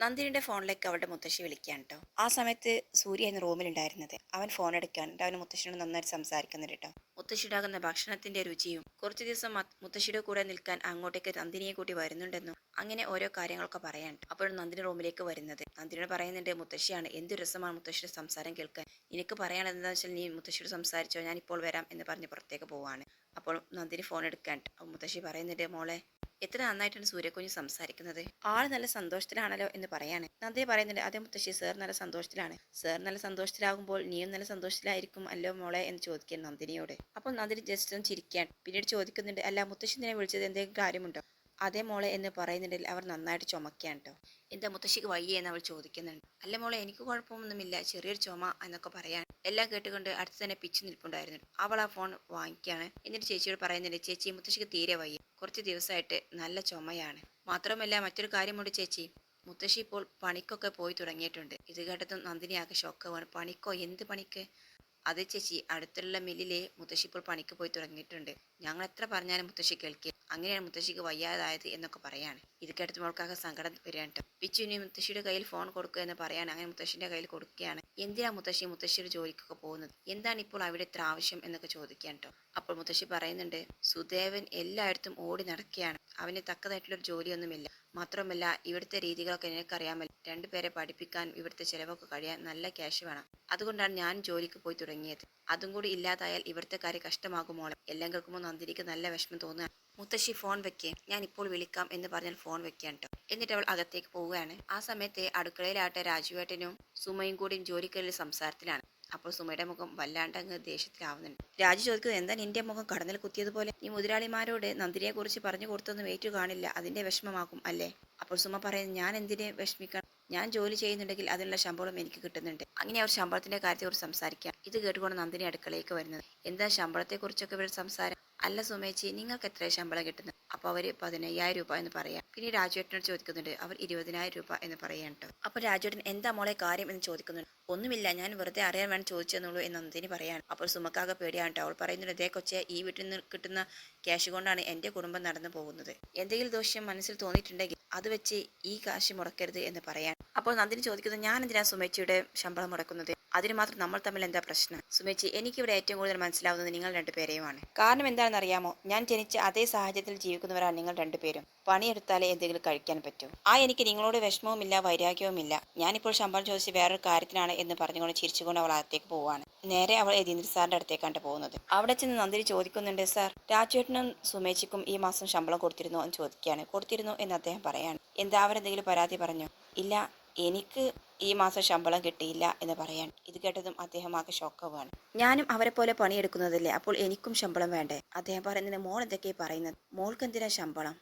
നന്ദിനിയുടെ ഫോണിലേക്ക് അവളുടെ മുത്തശ്ശി വിളിക്കാൻ കേട്ടോ ആ സമയത്ത് സൂര്യ എന്ന റൂമിലുണ്ടായിരുന്നത് അവൻ ഫോൺ എടുക്കാൻ അവന് മുത്തശ്ശിയോട് നന്നായിട്ട് സംസാരിക്കുന്നുണ്ട് കേട്ടോ മുത്തശ്ശിയുണ്ടാകുന്ന ഭക്ഷണത്തിന്റെ രുചിയും കുറച്ചു ദിവസം മുത്തശ്ശിയുടെ കൂടെ നിൽക്കാൻ അങ്ങോട്ടേക്ക് നന്ദിനിയെ കൂട്ടി വരുന്നുണ്ടെന്നും അങ്ങനെ ഓരോ കാര്യങ്ങളൊക്കെ പറയാൻ അപ്പോൾ നന്ദിനി റൂമിലേക്ക് വരുന്നത്. നന്ദിനിയോട് പറയുന്നുണ്ട് മുത്തശ്ശിയാണ്. എന്ത് രസമാണ് മുത്തശ്ശിയുടെ സംസാരം കേൾക്കാൻ. എനിക്ക് പറയാനുള്ളത് എന്താണെന്ന് വെച്ചാൽ നീ മുത്തശ്ശിയോട് സംസാരിച്ചോ ഞാൻ ഇപ്പോൾ വരാം എന്ന് പറഞ്ഞ് പുറത്തേക്ക് പോവാണ്. അപ്പോൾ നന്ദിനി ഫോൺ എടുക്കാൻ മുത്തശ്ശി പറയുന്നുണ്ട് മോളെ എത്ര നന്നായിട്ടാണ് സൂര്യകുഞ്ഞ് സംസാരിക്കുന്നത്. ആൾ നല്ല സന്തോഷത്തിലാണല്ലോ എന്ന് പറയാണ്. നന്ദി പറയുന്നുണ്ട് അതേ മുത്തശ്ശി സാർ നല്ല സന്തോഷത്തിലാണ്. സാർ നല്ല സന്തോഷത്തിലാകുമ്പോൾ നീയും നല്ല സന്തോഷത്തിലായിരിക്കും അല്ലോ മോളെ എന്ന് ചോദിക്കാൻ നന്ദിനിയോട്. അപ്പോൾ നന്ദിനി ജസ്റ്റ് ഒന്ന് ചിരിക്കാൻ പിന്നീട് ചോദിക്കുന്നുണ്ട് അല്ല മുത്തശ്ശി നിന്നെ വിളിച്ചത് എന്തെങ്കിലും കാര്യമുണ്ടോ? അതേ മോളെ എന്ന് പറയുന്നുണ്ടെങ്കിൽ അവർ നന്നായിട്ട് ചുമക്കാൻ കേട്ടോ. എന്താ മുത്തശ്ശിക്ക് വയ്യേ എന്ന് അവൾ ചോദിക്കുന്നുണ്ട്. അല്ല മോളെ എനിക്ക് കുഴപ്പമൊന്നുമില്ല. ചെറിയൊരു ചുമ എന്നൊക്കെ പറയാൻ എല്ലാം കേട്ടുകൊണ്ട് അടുത്ത് തന്നെ പിച്ചു നിൽപ്പുണ്ടായിരുന്നു. അവൾ ആ ഫോൺ വാങ്ങിക്കുകയാണ്. എന്നിട്ട് ചേച്ചിയോട് പറയുന്നുണ്ട് ചേച്ചി മുത്തശ്ശിക്ക് തീരെ വയ്യ. കുറച്ച് ദിവസമായിട്ട് നല്ല ചുമയാണ്. മാത്രമല്ല മറ്റൊരു കാര്യമുണ്ട് ചേച്ചി. മുത്തശ്ശി ഇപ്പോൾ പണിക്കൊക്കെ പോയി തുടങ്ങിയിട്ടുണ്ട്. ഇത് കേട്ടതും നന്ദിനി ആകെ ഷോക്കാവാണ് പണിക്കോ? എന്ത് പണിക്ക്? അതെ ചേച്ചി അടുത്തുള്ള മില്ലിലെ മുത്തശ്ശി ഇപ്പോൾ പണിക്ക് പോയി തുടങ്ങിയിട്ടുണ്ട്. ഞങ്ങൾ എത്ര പറഞ്ഞാലും മുത്തശ്ശി കേൾക്കുക അങ്ങനെയാണ് മുത്തശ്ശിക്ക് വയ്യാതായത് എന്നൊക്കെ പറയാണ്. ഇത് കേട്ടത് മോൾക്കാകെ സങ്കടം വരികയാണ് ട്ടോ. പിച്ചു ഇനി മുത്തശ്ശിയുടെ കയ്യിൽ ഫോൺ കൊടുക്കുക എന്ന് പറയാൻ അങ്ങനെ മുത്തശ്ശിന്റെ കയ്യിൽ കൊടുക്കുകയാണ്. എന്തിനാ മുത്തശ്ശി മുത്തശ്ശിയുടെ ജോലിക്കൊക്കെ പോകുന്നത്? എന്താണ് ഇപ്പോൾ അവിടെ ഇത്ര ആവശ്യം? എന്നൊക്കെ ചോദിക്കാൻ അപ്പോൾ മുത്തശ്ശി പറയുന്നുണ്ട് സുദേവൻ എല്ലായിടത്തും ഓടി നടക്കുകയാണ്. അവന് തക്കതായിട്ടുള്ളൊരു ജോലിയൊന്നുമില്ല. മാത്രമല്ല ഇവിടുത്തെ രീതികളൊക്കെ നിനക്കറിയാമല്ലോ. രണ്ടുപേരെ പഠിപ്പിക്കാൻ ഇവിടുത്തെ ചിലവൊക്കെ കഴിയാൻ നല്ല ക്യാഷ് വേണം. അതുകൊണ്ടാണ് ഞാൻ ജോലിക്ക് പോയി തുടങ്ങിയത്. അതും കൂടി ഇല്ലാതായാൽ ഇവിടുത്തെ കാര്യം കഷ്ടമാകുമോളെ എല്ലാം കേൾക്കുമ്പോൾ നന്ദിനിക്ക് നല്ല വിഷമം തോന്നുക മുത്തശ്ശി ഫോൺ വെക്കേ. ഞാൻ ഇപ്പോൾ വിളിക്കാം എന്ന് പറഞ്ഞാൽ ഫോൺ വെക്കാൻ കേട്ടോ എന്നിട്ട് അവൾ അകത്തേക്ക് പോവുകയാണ്. ആ സമയത്തെ അടുക്കളയിലാട്ടെ രാജുവേട്ടനും സുമയും കൂടിയും ജോലിക്കരിൽ സംസാരത്തിലാണ്. അപ്പോൾ സുമയുടെ മുഖം വല്ലാണ്ടങ്ങ് ദേഷ്യത്തിലാവുന്നുണ്ട്. രാജു ചോദിക്കുന്നത് എന്താ നിന്റെ മുഖം കടന്നിൽ കുത്തിയതുപോലെ? നീ മുതലാളിമാരോട് നന്ദിനിയെ കുറിച്ച് പറഞ്ഞു കൊടുത്തൊന്നും ഏറ്റു കാണില്ല അതിന്റെ വിഷമമാക്കും അല്ലേ? അപ്പോൾ സുമ പറയുന്നത് ഞാൻ എന്തിനെ വിഷമിക്കണം? ഞാൻ ജോലി ചെയ്യുന്നുണ്ടെങ്കിൽ അതിനുള്ള ശമ്പളം എനിക്ക് കിട്ടുന്നുണ്ട്. അങ്ങനെ അവർ ശമ്പളത്തിന്റെ കാര്യത്തെക്കുറിച്ച് സംസാരിക്കാം. ഇത് കേട്ടുകൊണ്ട് നന്ദിനി അടുക്കളയിലേക്ക് വരുന്നത്. എന്താ ശമ്പളത്തെ കുറിച്ചൊക്കെ ഇവർ സംസാരം? അല്ല സുമേച്ചി നിങ്ങൾക്ക് എത്ര ശമ്പളം കിട്ടുന്നത്? അപ്പൊ അവർ പതിനയ്യായിരം രൂപ എന്ന് പറയാം. പിന്നെ രാജുവേട്ടനോട് ചോദിക്കുന്നുണ്ട് അവർ ഇരുപതിനായിരം രൂപ എന്ന് പറയാൻ കേട്ടോ അപ്പോൾ രാജുവേട്ടൻ എന്താ മോളെ കാര്യം? എന്ന് ചോദിക്കുന്നുണ്ട്. ഒന്നുമില്ല ഞാൻ വെറുതെ അറിയാൻ വേണം ചോദിച്ചെന്നുള്ളൂ എന്ന് നന്ദിനി പറയാണ്. അപ്പോൾ സുമക്കാകെ പേടിയാണ് കേട്ടോ അവൾ പറയുന്നുണ്ട് അതേ കൊച്ചെ ഈ വീട്ടിൽ നിന്ന് കിട്ടുന്ന ക്യാഷ് കൊണ്ടാണ് എന്റെ കുടുംബം നടന്നു പോകുന്നത്. എന്തെങ്കിലും ദോഷം മനസ്സിൽ തോന്നിയിട്ടുണ്ടെങ്കിൽ അത് വെച്ച് ഈ കാശ് മുടക്കരുത് എന്ന് പറയാൻ അപ്പോൾ നന്ദിനി ചോദിക്കുന്നത് ഞാൻ എന്തിനാണ് സുമേച്ചിയുടെ ശമ്പളം മുടക്കുന്നത്? അതിന് മാത്രം നമ്മൾ തമ്മിൽ എന്താ പ്രശ്നം? സുമേച്ചി എനിക്കിവിടെ ഏറ്റവും കൂടുതൽ മനസ്സിലാവുന്നത് നിങ്ങൾ രണ്ടുപേരെയുമാണ് കാരണം എന്താണെന്ന് അറിയാമോ ഞാൻ ജനിച്ച അതേ സാഹചര്യത്തിൽ ജീവിക്കുന്നവരാണ് നിങ്ങൾ രണ്ടുപേരും പണിയെടുത്താലേ എന്തെങ്കിലും കഴിക്കാൻ പറ്റൂ. ആ എനിക്ക് നിങ്ങളോട് വിഷമവുമില്ല വൈരാഗ്യവുമില്ല. ഞാനിപ്പോൾ ശമ്പളം ചോദിച്ച് വേറൊരു കാര്യത്തിനാണ് എന്ന് പറഞ്ഞുകൊണ്ട് ചിരിച്ചുകൊണ്ട് അവൾ അകത്തേക്ക് പോവാണ്. നേരെ അവൾ യതീന്ദ്ര സാറിന്റെ അടുത്തേക്കാണ് പോകുന്നത്. അവിടെ ചെന്ന് നന്ദിനി ചോദിക്കുന്നുണ്ട് സാർ രാജുവേട്ടനും സുമേച്ചിക്കും ഈ മാസം ശമ്പളം കൊടുത്തിരുന്നോ? എന്ന് ചോദിക്കുകയാണ്. കൊടുത്തിരുന്നു എന്ന് അദ്ദേഹം പറയാണ്. എന്താ അവരെന്തെങ്കിലും പരാതി പറഞ്ഞു? ഇല്ല എനിക്ക് ഈ മാസം ശമ്പളം കിട്ടിയില്ല എന്ന് പറയാൻ ഇത് കേട്ടതും അദ്ദേഹം ആകെ ഷോക്കാവുകയാണ്. ഞാനും അവരെ പോലെ പണിയെടുക്കുന്നതല്ലേ അപ്പോൾ എനിക്കും ശമ്പളം വേണ്ടേ? അദ്ദേഹം പറയുന്നത് മോൾ എന്തൊക്കെയാ പറയുന്നത്? മോൾക്ക് എന്തിനാ ശമ്പളം?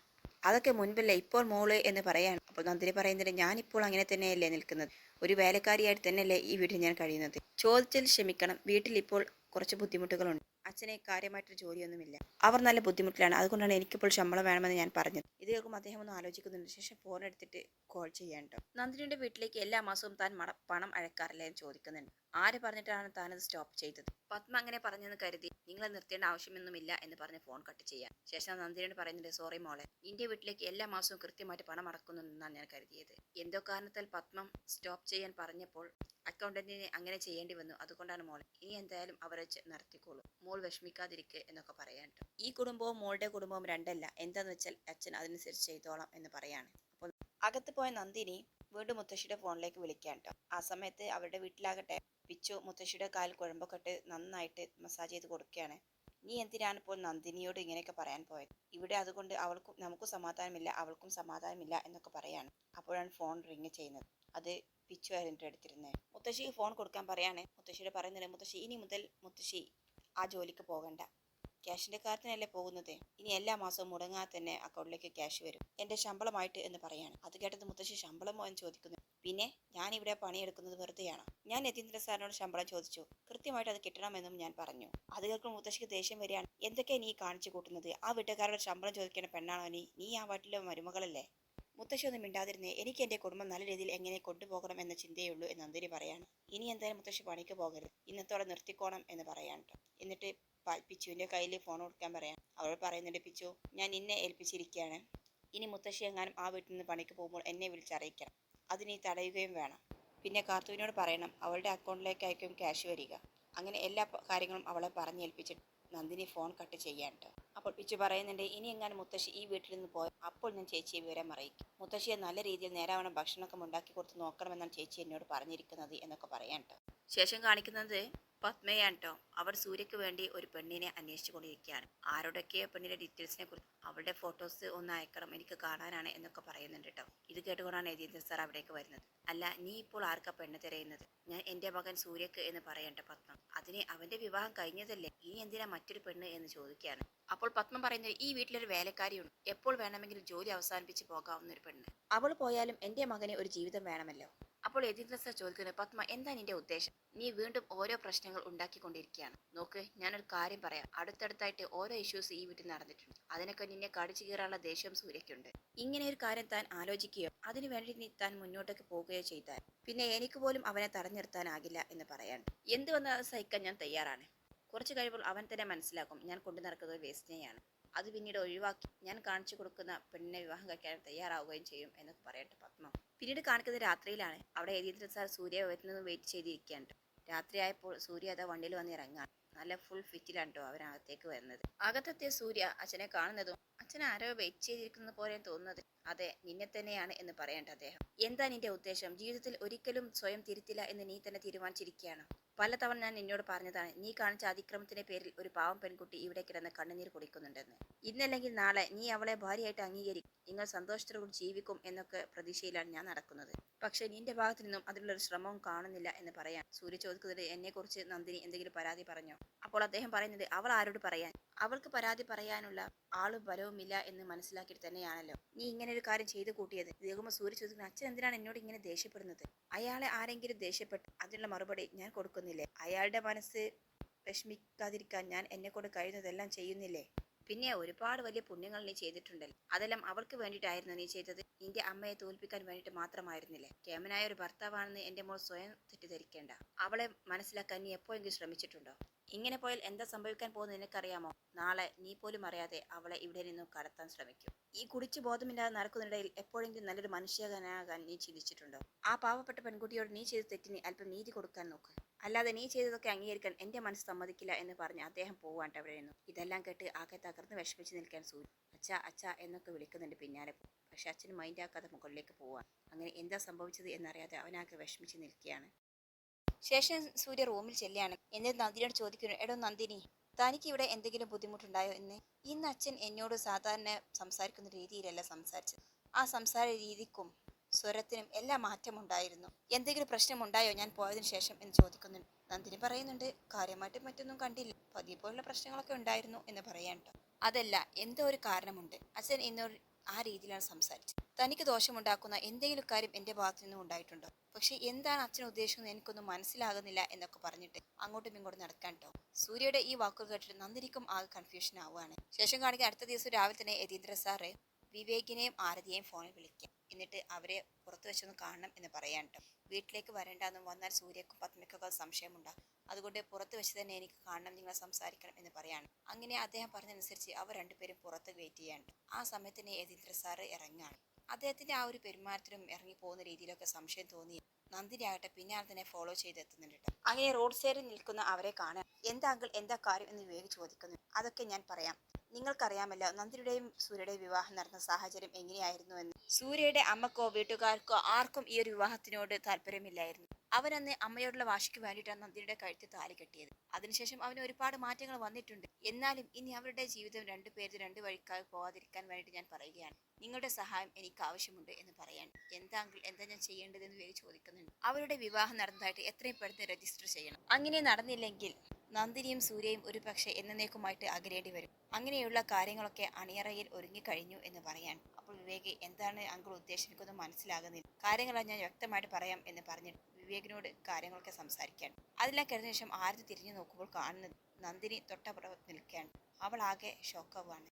അതൊക്കെ മുൻപല്ലേ ഇപ്പോൾ മോൾ എന്ന് പറയാണ്. അപ്പോൾ നന്ദിനി പറയുന്നത് ഞാനിപ്പോൾ അങ്ങനെ തന്നെയല്ലേ നിൽക്കുന്നത്. ഒരു വേലക്കാരിയായിട്ട് തന്നെയല്ലേ ഈ വീട്ടിൽ ഞാൻ കഴിയുന്നത്? ചോദിച്ചാൽ ക്ഷമിക്കണം. വീട്ടിൽ ഇപ്പോൾ കുറച്ച് ബുദ്ധിമുട്ടുകളുണ്ട്. അച്ഛനെ കാര്യമായിട്ടൊരു ജോലിയൊന്നുമില്ല. അവർ നല്ല ബുദ്ധിമുട്ടിലാണ്. അതുകൊണ്ടാണ് എനിക്കിപ്പോൾ ശമ്പളം വേണമെന്ന് ഞാൻ പറഞ്ഞത്. ഇത് കേൾക്കുമ്പോൾ അദ്ദേഹം ഒന്ന് ആലോചിക്കുന്നുണ്ട്. ശേഷം ഫോൺ എടുത്തിട്ട് കോൾ ചെയ്യാൻ നന്ദിനിയുടെ വീട്ടിലേക്ക് എല്ലാ മാസവും താൻ പണം അഴക്കാറില്ല എന്ന് ചോദിക്കുന്നുണ്ട്. ആര് പറഞ്ഞിട്ടാണ് താനത് സ്റ്റോപ്പ് ചെയ്തത്? പത്മ അങ്ങനെ പറഞ്ഞെന്ന് കരുതി നിങ്ങളെ നിർത്തേണ്ട ആവശ്യമൊന്നുമില്ല എന്ന് പറഞ്ഞ് ഫോൺ കട്ട് ചെയ്യാം. ശേഷം നന്ദിനിയോട് പറയുന്നുണ്ട് സോറി മോളെ. നിന്റെ വീട്ടിലേക്ക് എല്ലാ മാസവും കൃത്യമായിട്ട് പണം അടക്കുന്നുണ്ടെന്നാണ് ഞാൻ കരുതിയത്. എന്തോ കാരണത്താൽ പത്മം സ്റ്റോപ്പ് ചെയ്യാൻ പറഞ്ഞപ്പോൾ അക്കൗണ്ടന്റിനെ അങ്ങനെ ചെയ്യേണ്ടി വന്നു. അതുകൊണ്ടാണ് മോൾ ഇനി എന്തായാലും അവരെ വെച്ച് നടത്തിക്കോളൂ മോൾ വിഷമിക്കാതിരിക്കെ എന്നൊക്കെ പറയാൻ ഈ കുടുംബവും മോളുടെ കുടുംബവും രണ്ടല്ല. എന്താന്ന് വെച്ചാൽ അച്ഛൻ അതനുസരിച്ച് ചെയ്തോളാം എന്ന് പറയാണ്. അപ്പോൾ അകത്ത് പോയ നന്ദിനി വീണ്ടും മുത്തശ്ശിയുടെ ഫോണിലേക്ക് വിളിക്കാൻ ട്ടോ. ആ സമയത്ത് അവരുടെ വീട്ടിലാകട്ടെ പിച്ചു മുത്തശ്ശിയുടെ കാൽ കുഴമ്പൊക്കെ ഇട്ട് നന്നായിട്ട് മസാജ് ചെയ്ത് കൊടുക്കുകയാണ്. നീ എന്തിനാണ് ഇപ്പോൾ നന്ദിനിയോട് ഇങ്ങനെയൊക്കെ പറയാൻ പോയത്? ഇവിടെ അതുകൊണ്ട് അവൾക്കും നമുക്കും സമാധാനമില്ല അവൾക്കും സമാധാനമില്ല എന്നൊക്കെ പറയാണ്. അപ്പോഴാണ് ഫോൺ റിങ് ചെയ്യുന്നത്. അത് പിച്ചു ആയിരുന്നു എടുത്തിരുന്നത് മുത്തശ്ശിക്ക് ഫോൺ കൊടുക്കാൻ പറയാണ്. മുത്തശ്ശിയുടെ പറയുന്നുണ്ട് മുത്തശ്ശി ഇനി മുതൽ മുത്തശ്ശി ആ ജോലിക്ക് പോകണ്ട. ക്യാഷിന്റെ കാര്യത്തിനല്ലേ പോകുന്നത്? ഇനി എല്ലാ മാസവും മുടങ്ങാതെ തന്നെ അക്കൗണ്ടിലേക്ക് ക്യാഷ് വരും. എന്റെ ശമ്പളമായിട്ട് എന്ന് പറയാണ്. അത് കേട്ടത് മുത്തശ്ശി ശമ്പളമോ? എന്ന് ചോദിക്കുന്നു. പിന്നെ ഞാൻ ഇവിടെ പണിയെടുക്കുന്നത് വെറുതെയാണ്? ഞാൻ യതീന്ദ്ര സാറിനോട് ശമ്പളം ചോദിച്ചു. കൃത്യമായിട്ട് അത് കിട്ടണമെന്നും ഞാൻ പറഞ്ഞു. അത് കേൾക്കുമ്പോൾ മുത്തശ്ശിക്ക് ദേഷ്യം വരികയാണ്. എന്തൊക്കെയാണ് നീ കാണിച്ചു കൂട്ടുന്നത്? ആ വീട്ടുകാരുടെ ശമ്പളം ചോദിക്കേണ്ട പെണ്ണാണോ നീ? നീ ആ വീട്ടിലെ മരുമകളല്ലേ? മുത്തശ്ശി ഒന്നും മിണ്ടാതിരുന്നേ. എനിക്ക് എന്റെ കുടുംബം നല്ല രീതിയിൽ എങ്ങനെ കൊണ്ടുപോകണം എന്ന ചിന്തയുള്ളൂ എന്ന് നന്ദിനി പറയാണ്. ഇനി എന്തായാലും മുത്തശ്ശി പണിക്ക് പോകരുത്. ഇന്നത്തോടെ നിർത്തിക്കോണം എന്ന് പറയാണ് എന്നിട്ട് പിച്ചുവിന്റെ കയ്യിൽ ഫോൺ കൊടുക്കാൻ പറയാം അവൾ പറയുന്നുണ്ട് പിച്ചു ഞാൻ ഇന്നെ ഏൽപ്പിച്ചിരിക്കുകയാണ് ഇനി മുത്തശ്ശി എങ്ങാനും ആ വീട്ടിൽ നിന്ന് പണിക്ക് പോകുമ്പോൾ എന്നെ വിളിച്ചറിയിക്കണം അതിനി തടയുകയും വേണം. പിന്നെ കാർത്തുവിനോട് പറയണം അവളുടെ അക്കൗണ്ടിലേക്കായിരിക്കും ക്യാഷ് വരിക. അങ്ങനെ എല്ലാ കാര്യങ്ങളും അവളെ പറഞ്ഞേൽപ്പിച്ചിട്ട് നന്ദിനി ഫോൺ കട്ട് ചെയ്യാൻ അപ്പോൾ പിച്ചു പറയുന്നുണ്ട് ഇനി എങ്ങാനും മുത്തശ്ശി ഈ വീട്ടിൽ നിന്ന് പോയി അപ്പോൾ ഞാൻ ചേച്ചിയെ വിവരം അറിയിക്കും. മുത്തശ്ശിയെ നല്ല രീതിയിൽ നേരാവണ്ണം ഭക്ഷണമൊക്കെ ഉണ്ടാക്കി കൊടുത്ത് നോക്കണമെന്നാണ് ചേച്ചി എന്നോട് പറഞ്ഞിരിക്കുന്നത് എന്നൊക്കെ പറയാൻ ട്ടോ ശേഷം കാണിക്കുന്നത് പത്മയാണ് അവർ സൂര്യക്ക് വേണ്ടി ഒരു പെണ്ണിനെ അന്വേഷിച്ചു കൊണ്ടിരിക്കുകയാണ് ആരോടൊക്കെയോ പെണ്ണിന്റെ ഡീറ്റെയിൽസിനെ കുറിച്ച് അവളുടെ ഫോട്ടോസ് ഒന്ന് അയക്കണം എനിക്ക് കാണാനാണ് എന്നൊക്കെ പറയുന്നുണ്ട് കേട്ടോ ഇത് കേട്ടുകൊണ്ടാണ് യതീന്ദ്ര സാർ അവിടേക്ക് വരുന്നത്. അല്ല നീ ഇപ്പോൾ ആർക്കാ പെണ്ണ് തിരയുന്നത്? ഞാൻ എന്റെ മകൻ സൂര്യക്ക് എന്ന് പറയണ്ട പത്മ. അതിന് അവന്റെ വിവാഹം കഴിഞ്ഞതല്ലേ? ഇനി എന്തിനാ മറ്റൊരു പെണ്ണ് എന്ന് ചോദിക്കുകയാണ്. അപ്പോൾ പത്മം പറയുന്നത് ഈ വീട്ടിലൊരു വേലക്കാരിയുണ്ട്. എപ്പോൾ വേണമെങ്കിലും ജോലി അവസാനിപ്പിച്ച് പോകാവുന്ന ഒരു പെണ്ണ്. അവൾ പോയാലും എന്റെ മകന് ഒരു ജീവിതം വേണമല്ലോ. അപ്പോൾ യതീന്ദ്ര സാർ ചോദിക്കുന്നത് പത്മ എന്താ നിന്റെ ഉദ്ദേശം? നീ വീണ്ടും ഓരോ പ്രശ്നങ്ങൾ ഉണ്ടാക്കിക്കൊണ്ടിരിക്കുകയാണ്. നോക്ക് ഞാനൊരു കാര്യം പറയാം. അടുത്തടുത്തായിട്ട് ഓരോ ഇഷ്യൂസ് ഈ വീട്ടിൽ നടന്നിട്ടുണ്ട്. അതിനൊക്കെ നിന്നെ കടിച്ചു കീറാനുള്ള ദേഷ്യം സൂര്യക്കുണ്ട് ഇങ്ങനെ ഒരു കാര്യം താൻ ആലോചിക്കുകയോ അതിനുവേണ്ടി നീ താൻ മുന്നോട്ടേക്ക് പോകുകയോ ചെയ്താൽ പിന്നെ എനിക്ക് പോലും അവനെ തടഞ്ഞു നിർത്താനാകില്ല എന്ന് പറയാൻ എന്ത് വന്നാൽ സഹിക്കാൻ ഞാൻ തയ്യാറാണ്. കുറച്ച് കഴിയുമ്പോൾ അവൻ തന്നെ മനസ്സിലാക്കും ഞാൻ കൊണ്ടു നടക്കുന്നത് വേസ്റ്റിനെയാണ് അത് പിന്നീട് ഒഴിവാക്കി ഞാൻ കാണിച്ചു കൊടുക്കുന്ന പെണ്ണിനെ വിവാഹം കഴിക്കാൻ തയ്യാറാവുകയും ചെയ്യും എന്നൊക്കെ പറയട്ടെ പത്മ. പിന്നീട് കാണിക്കുന്നത് രാത്രിയിലാണ്. അവിടെ യതീന്ദ്രൻ സാർ സൂര്യ വരുന്നത് വെയിറ്റ് ചെയ്തിരിക്കുകയാണ്. രാത്രിയായപ്പോൾ സൂര്യ അതാ വണ്ടിയിൽ വന്ന് ഇറങ്ങാൻ നല്ല ഫുൾ ഫിറ്റിലാണ് കേട്ടോ അവനകത്തേക്ക് വരുന്നത്. അകത്തെത്തിയ സൂര്യ അച്ഛനെ കാണുന്നതും അച്ഛൻ ആരോ വെയിറ്റ് ചെയ്തിരിക്കുന്ന പോലെ തോന്നുന്നത്. അതെ നിന്നെ തന്നെയാണ് എന്ന് പറയേണ്ട അദ്ദേഹം. എന്താ നിന്റെ ഉദ്ദേശം? ജീവിതത്തിൽ ഒരിക്കലും സ്വയം തിരുത്തില്ല എന്ന് നീ തന്നെ തീരുമാനിച്ചിരിക്കുകയാണ്? പലതവണ ഞാൻ നിന്നോട് പറഞ്ഞതാണ് നീ കാണിച്ച അതിക്രമത്തിന്റെ പേരിൽ ഒരു പാവം പെൺകുട്ടി ഇവിടെ കിടന്ന് കണ്ണുനീർ കുടിക്കുന്നുണ്ടെന്ന്. ഇന്നല്ലെങ്കിൽ നാളെ നീ അവളെ ഭാര്യയായിട്ട് അംഗീകരിക്കും. നിങ്ങൾ സന്തോഷത്തോടുകൂടി ജീവിക്കും എന്നൊക്കെ പ്രതീക്ഷയിലാണ് ഞാൻ നടക്കുന്നത്. പക്ഷെ നിന്റെ ഭാഗത്തു നിന്നും അതിനുള്ള ഒരു ശ്രമവും കാണുന്നില്ല എന്ന് പറയാൻ സൂര്യ ചോദിക്കുന്നത് എന്നെ കുറിച്ച് നന്ദിനി എന്തെങ്കിലും പരാതി പറഞ്ഞോ? അപ്പോൾ അദ്ദേഹം പറയുന്നത് അവൾ ആരോട് പറയാൻ? അവൾക്ക് പരാതി പറയാനുള്ള ആളും ബലവുമില്ല എന്ന് മനസ്സിലാക്കിയിട്ട് തന്നെയാണല്ലോ. നീ ഇങ്ങനെ ഒരു കാര്യം ചെയ്തു കൂട്ടിയത്. ദേഹമ സൂര്യ ചോദിക്കുന്നത് അച്ഛൻ എന്തിനാണ് എന്നോട് ഇങ്ങനെ ദേഷ്യപ്പെടുന്നത്? അയാളെ ആരെങ്കിലും ദേഷ്യപ്പെട്ടു അതിനുള്ള മറുപടി ഞാൻ കൊടുക്കുന്നില്ലേ? അയാളുടെ മനസ്സ് വിഷമിക്കാതിരിക്കാൻ ഞാൻ എന്നെ കൊണ്ട് കഴിയുന്നതെല്ലാം ചെയ്യുന്നില്ലേ? പിന്നെ ഒരുപാട് വലിയ പുണ്യങ്ങൾ നീ ചെയ്തിട്ടുണ്ടല്ലോ. അതെല്ലാം അവൾക്ക് വേണ്ടിയിട്ടായിരുന്നു നീ ചെയ്തത്. നിന്റെ അമ്മയെ തോൽപ്പിക്കാൻ വേണ്ടിയിട്ട് മാത്രമായിരുന്നില്ലേ? കേമനായ ഒരു ഭർത്താവാണെന്ന് എന്റെ മോൾ സ്വയം തെറ്റിദ്ധരിക്കേണ്ട. അവളെ മനസ്സിലാക്കാൻ നീ എപ്പോഴെങ്കിലും ശ്രമിച്ചിട്ടുണ്ടോ? ഇങ്ങനെ പോയാൽ എന്താ സംഭവിക്കാൻ പോകുന്നത് നിനക്കറിയാമോ? നാളെ നീ പോലും അറിയാതെ അവളെ ഇവിടെ നിന്നും കടത്താൻ ശ്രമിക്കും. ഈ കുടിച്ചു ബോധമില്ലാതെ നടക്കുന്നതിനിടയിൽ എപ്പോഴെങ്കിലും നല്ലൊരു മനുഷ്യകനാകാൻ നീ ചിന്തിച്ചിട്ടുണ്ടോ? ആ പാവപ്പെട്ട പെൺകുട്ടിയോട് നീ ചെയ്ത തെറ്റിന് അല്പം നീതി കൊടുക്കാൻ നോക്ക്. അല്ലാതെ നീ ചെയ്തതൊക്കെ അംഗീകരിക്കാൻ എന്റെ മനസ്സ് സമ്മതിക്കില്ല എന്ന് പറഞ്ഞ് അദ്ദേഹം പോവാണ്ട് അവിടെ നിന്നു. ഇതെല്ലാം കേട്ട് ആകെ തകർന്ന് വിഷമിച്ച് നിൽക്കാൻ സൂര്യ അച്ഛ അച്ഛ എന്നൊക്കെ വിളിക്കുന്നുണ്ട് പിന്നാലെ പോകും പക്ഷെ അച്ഛന് മൈൻഡാക്കാതെ മുകളിലേക്ക് പോവാൻ അങ്ങനെ എന്താ സംഭവിച്ചത് എന്നറിയാതെ അവനാകെ വിഷമിച്ച് നിൽക്കുകയാണ്. ശേഷം സൂര്യ റൂമിൽ ചെല്ലുകയാണ്. എന്നിട്ട് നന്ദിനിയോട് ചോദിക്കുന്നു എടോ നന്ദിനി തനിക്ക് ഇവിടെ എന്തെങ്കിലും ബുദ്ധിമുട്ടുണ്ടായോ എന്ന് ഇന്ന് അച്ഛൻ എന്നോട് സാധാരണ സംസാരിക്കുന്ന രീതിയിലല്ല സംസാരിച്ചത്. ആ സംസാര രീതിക്കും സ്വരത്തിനും എല്ലാം മാറ്റമുണ്ടായിരുന്നു. എന്തെങ്കിലും പ്രശ്നമുണ്ടായോ ഞാൻ പോയതിനു ശേഷം എന്ന് ചോദിക്കുന്നുണ്ട് നന്ദിനി പറയുന്നുണ്ട് കാര്യമായിട്ട് മറ്റൊന്നും കണ്ടില്ല. പതിയെ പോലുള്ള പ്രശ്നങ്ങളൊക്കെ ഉണ്ടായിരുന്നു എന്ന് പറയാൻ അതല്ല എന്തോ ഒരു കാരണമുണ്ട്. അച്ഛൻ എന്നോട് ആ രീതിയിലാണ് സംസാരിച്ചത്. തനിക്ക് ദോഷമുണ്ടാക്കുന്ന എന്തെങ്കിലും കാര്യം എന്റെ ഭാഗത്തു നിന്നും ഉണ്ടായിട്ടുണ്ടോ? പക്ഷെ എന്താണ് അച്ഛൻ ഉദ്ദേശിക്കുന്നത് എനിക്കൊന്നും മനസ്സിലാകുന്നില്ല എന്നൊക്കെ പറഞ്ഞിട്ട് അങ്ങോട്ടും ഇങ്ങോട്ടും നടക്കാൻ കേട്ടോ സൂര്യയുടെ ഈ വാക്കുകൾ കേട്ടിട്ട് നന്ദിനിക്കും ആകെ കൺഫ്യൂഷൻ ആവുകയാണ്. ശേഷം കാണിക്കാൻ അടുത്ത ദിവസം രാവിലെ തന്നെ യതീന്ദ്ര സാറ് വിവേകിനെയും ആരതിയെയും ഫോണിൽ വിളിക്കാം. എന്നിട്ട് അവരെ പുറത്തു വെച്ചൊന്ന് കാണണം എന്ന് പറയാൻ കേട്ടോ വീട്ടിലേക്ക് വരണ്ടെന്നും വന്നാൽ സൂര്യക്കും പത്മയ്ക്കൊക്കെ സംശയമുണ്ടാകും അതുകൊണ്ട് പുറത്ത് വെച്ച് തന്നെ എനിക്ക് കാണണം നിങ്ങൾ സംസാരിക്കണം എന്ന് പറയാണ്. അങ്ങനെ അദ്ദേഹം പറഞ്ഞനുസരിച്ച് അവർ രണ്ടുപേരും പുറത്ത് വെയിറ്റ് ചെയ്യാണ്ട് ആ സമയത്തിന് യതീന്ദ്ര സാറ് ഇറങ്ങാണ്. അദ്ദേഹത്തിന്റെ ആ ഒരു പെരുമാറ്റത്തിലും ഇറങ്ങി പോകുന്ന രീതിയിലൊക്കെ സംശയം തോന്നി. നന്ദിനി ആകട്ടെ പിന്നാലെ തന്നെ ഫോളോ ചെയ്ത് എത്തുന്നുണ്ട് അങ്ങനെ റോഡ് സൈഡിൽ നിൽക്കുന്ന അവരെ കാണാൻ എന്താ അങ്കിൾ എന്താ കാര്യം? എന്ന് വിവേക് ചോദിക്കുന്നു. അതൊക്കെ ഞാൻ പറയാം. നിങ്ങൾക്കറിയാമല്ലോ നന്ദിനിയുടെയും സൂര്യയുടെയും വിവാഹം നടന്ന സാഹചര്യം എങ്ങനെയായിരുന്നു എന്ന്. സൂര്യയുടെ അമ്മക്കോ വീട്ടുകാർക്കോ ആർക്കും ഈ ഒരു വിവാഹത്തിനോട് താല്പര്യമില്ലായിരുന്നു. അവനന്ന് അമ്മയോടുള്ള വാശിക്ക് വേണ്ടിയിട്ടാണ് നന്ദിനിയുടെ കഴുത്ത് താലി കെട്ടിയത്. അതിനുശേഷം അവന് ഒരുപാട് മാറ്റങ്ങൾ വന്നിട്ടുണ്ട്. എന്നാലും ഇനി അവരുടെ ജീവിതം രണ്ടു പേരും രണ്ട് വഴിക്കായി പോകാതിരിക്കാൻ വേണ്ടിയിട്ട് ഞാൻ പറയുകയാണ്. നിങ്ങളുടെ സഹായം എനിക്ക് ആവശ്യമുണ്ട് എന്ന് പറയാൻ എന്താങ്കിൽ എന്താ ഞാൻ ചെയ്യേണ്ടതെന്ന് പേര് ചോദിക്കുന്നുണ്ട്. അവരുടെ വിവാഹം നടന്നതായിട്ട് എത്രയും പെട്ടെന്ന് രജിസ്റ്റർ ചെയ്യണം. അങ്ങനെ നടന്നില്ലെങ്കിൽ നന്ദിനിയും സൂര്യയും ഒരു പക്ഷേ എന്നേക്കുമായിട്ട് അകലേണ്ടി വരും. അങ്ങനെയുള്ള കാര്യങ്ങളൊക്കെ അണിയറയിൽ ഒരുങ്ങിക്കഴിഞ്ഞു എന്ന് പറയാൻ അപ്പോൾ വിവേക് എന്താണ് അങ്കിൾ ഉദ്ദേശിക്കുന്നത്? മനസ്സിലാകുന്നില്ല. കാര്യങ്ങളാണ് ഞാൻ വ്യക്തമായിട്ട് പറയാം എന്ന് പറഞ്ഞിട്ട് വിവേകിനോട് കാര്യങ്ങളൊക്കെ സംസാരിക്കാൻ. അതെല്ലാം കഴിഞ്ഞ ശേഷം ആരതി തിരിഞ്ഞു നോക്കുമ്പോൾ കാണുന്നത് നന്ദിനി തൊട്ടപ്പുറത്ത് നിൽക്കുകയാണ്. അവൾ ആകെ ഷോക്കാവാണ്